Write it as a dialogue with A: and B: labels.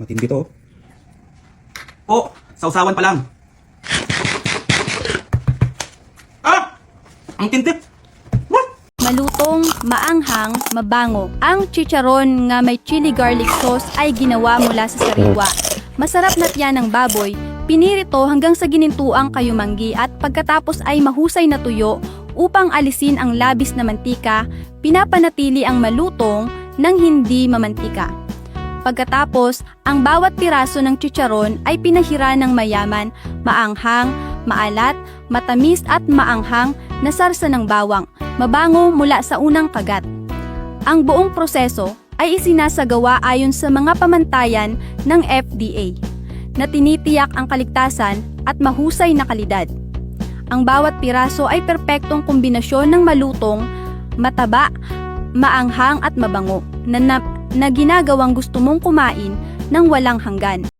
A: Matindi to. Oh, sausawan pa lang. Ah! Ang tinti. What?
B: Malutong, maanghang, mabango. Ang chicharon nga may chili garlic sauce ay ginawa mula sa sariwa. Masarap na tiyan ng baboy, pinirito hanggang sa ginintuang kayumanggi at pagkatapos ay mahusay na tuyo upang alisin ang labis na mantika, pinapanatili ang malutong nang hindi mamantika. Pagkatapos, ang bawat piraso ng chicharon ay pinahira ng mayaman, maanghang, maalat, matamis at maanghang na sarsa ng bawang, mabango mula sa unang kagat. Ang buong proseso ay isinasagawa ayon sa mga pamantayan ng FDA na tinitiyak ang kaligtasan at mahusay na kalidad. Ang bawat piraso ay perpektong kombinasyon ng malutong, mataba, maanghang at mabango na, na, na ginagawang gusto mong kumain ng walang hanggan.